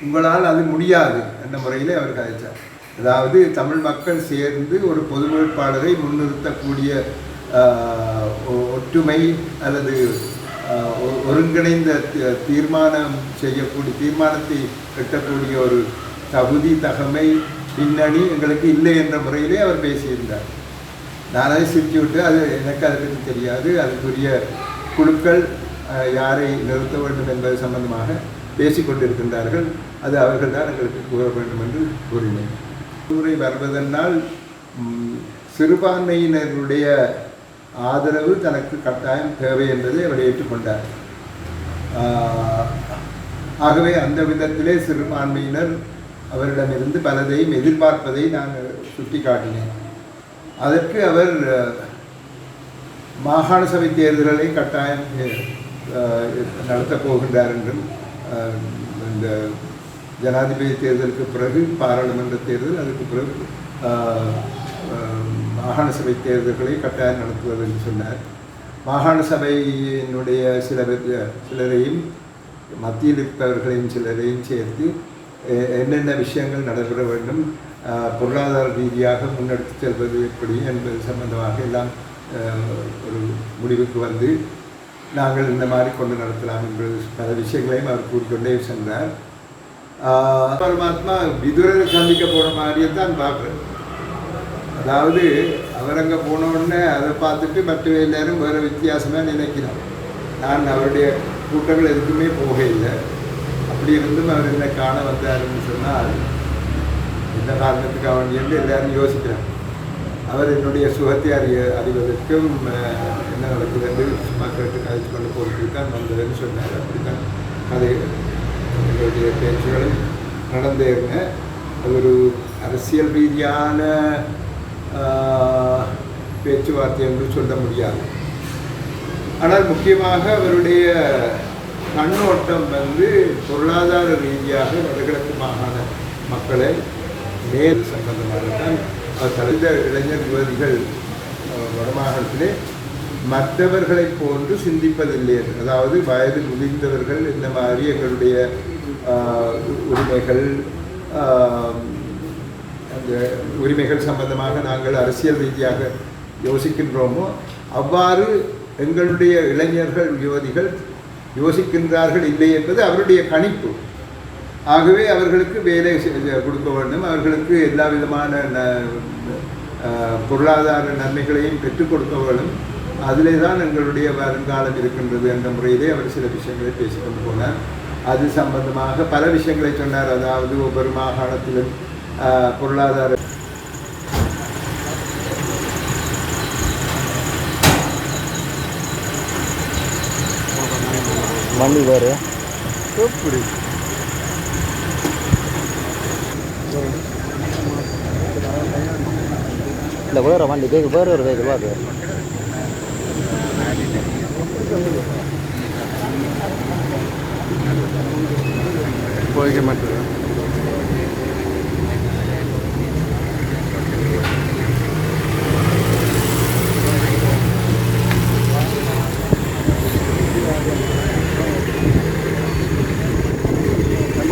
உங்களால் அது முடியாது என்ற முறையில் அவர் கதைச்சார் அதாவது தமிழ் மக்கள் சேர்ந்து ஒரு பொது வேட்பாளரை முன்னிறுத்தக்கூடிய ஒ- ஒற்றுமை அல்லது ஒருங்கிணைந்த தீர்மானம் செய்யக்கூடிய தீர்மானத்தை எட்டக்கூடிய ஒரு தகுதி தகமை பின்னணி எங்களுக்கு இல்லை என்ற முறையிலே அவர் பேசியிருந்தார். நான் அதை சிரித்து விட்டு அது எனக்கு அதை பற்றி தெரியாது அதுக்குரிய குழுக்கள் யாரை நிறுத்த வேண்டும் என்பது சம்பந்தமாக பேசிக்கொண்டிருக்கின்றார்கள் அது அவர்கள் தான் எங்களுக்கு கூற வேண்டும் என்று கூறினேன். முறை வருவதனால் சிறுபான்மையினருடைய ஆதரவு தனக்கு கட்டாயம் தேவை என்பதை அவர் ஏற்றுக்கொண்டார். ஆகவே அந்த விதத்திலே சிறுபான்மையினர் அவரிடமிருந்து பலதையும் எதிர்பார்ப்பதை நான் சுட்டிக்காட்டினேன். அதற்கு அவர் மாகாண சபை தேர்தல்களை கட்டாயம் நடத்தப் போகின்றார் என்றும் இந்த ஜனாதிபதி தேர்தலுக்கு பிறகு பாராளுமன்ற தேர்தல் அதுக்கு பிறகு மாகாண சபை தேர்தல்களை கட்டாயம் நடத்துவது என்று சொன்னார். மாகாண சபையினுடைய சில சிலரையும் மத்தியில் இருப்பவர்களையும் சிலரையும் சேர்த்து என்னென்ன விஷயங்கள் நடைபெற வேண்டும் பொருளாதார ரீதியாக முன்னெடுத்து செல்வது எப்படி என்பது சம்பந்தமாக எல்லாம் அஹ், ஒரு முடிவுக்கு வந்து நாங்கள் இந்த மாதிரி கொண்டு நடத்தலாம் என்று பல விஷயங்களையும் அவர் கூறிக்கொண்டே சென்றார். பரமாத்மா விதுரரை சந்திக்க போன மாதிரியே தான் பார்க்குறது அதாவது அவர் அங்கே போன உடனே அதை பார்த்துட்டு மற்ற எல்லாரும் வேறு வித்தியாசமாக நினைக்கிறார். நான் அவருடைய கூட்டங்கள் எதுக்குமே போக இல்லை அப்படி இருந்தும் அவர் என்னை காண வந்தாருன்னு சொன்னால் இந்த காரணத்துக்கு? அவன் என்று எல்லாரும் யோசிக்கிறான்? அவர் என்னுடைய சுகத்தை அறிய அறிவதற்கும் என்ன நடக்குது என்று சும்மா கேட்டு கதைச்சு கொண்டு போகிறதுக்கு தான் வந்ததுன்னு சொன்னார். அப்படித்தான் கதை எங்களுடைய பேச்சுகளும் நடந்தேருங்க அது ஒரு அரசியல் ரீதியான ஆஹ், பேச்சுவார்த்தை என்று சொல்ல முடியாது. ஆனால் முக்கியமாக அவருடைய கண்ணோட்டம் வந்து பொருளாதார ரீதியாக வடகிழக்கு மாகாண மக்களை மேல் சம்பந்தமாக தான் அவர் இளைஞர் யுவதிகள் வடமாகாணத்திலே மற்றவர்களைப் போன்று சிந்திப்பதில்லை. அதாவது வயது முதிர்ந்தவர்கள் இந்த மாதிரி எங்களுடைய உரிமைகள் அந்த உரிமைகள் சம்பந்தமாக நாங்கள் அரசியல் ரீதியாக யோசிக்கின்றோமோ அவ்வாறு எங்களுடைய இளைஞர்கள் யுவதிகள் யோசிக்கின்றார்கள் இல்லை என்பது அவருடைய கணிப்பு. ஆகவே அவர்களுக்கு வேலை கொடுக்க வேண்டும். அவர்களுக்கு எல்லா விதமான பொருளாதார நன்மைகளையும் பெற்றுக் கொடுக்க வேண்டும். அதிலே தான் எங்களுடைய வருங்காலம் இருக்கின்றது என்ற முறையிலே அவர் சில விஷயங்களை பேசிக்கொண்டு போனார். அது சம்பந்தமாக பல விஷயங்களை சொன்னார். அதாவது ஒவ்வொரு மாகாணத்திலும் பொருளாதார வண்டி வேறு. எப்படி இல்லை வேறு வண்டி வெஹிக்கிள் வேறு ஒரு வெஹிக்கிள் பாக்கு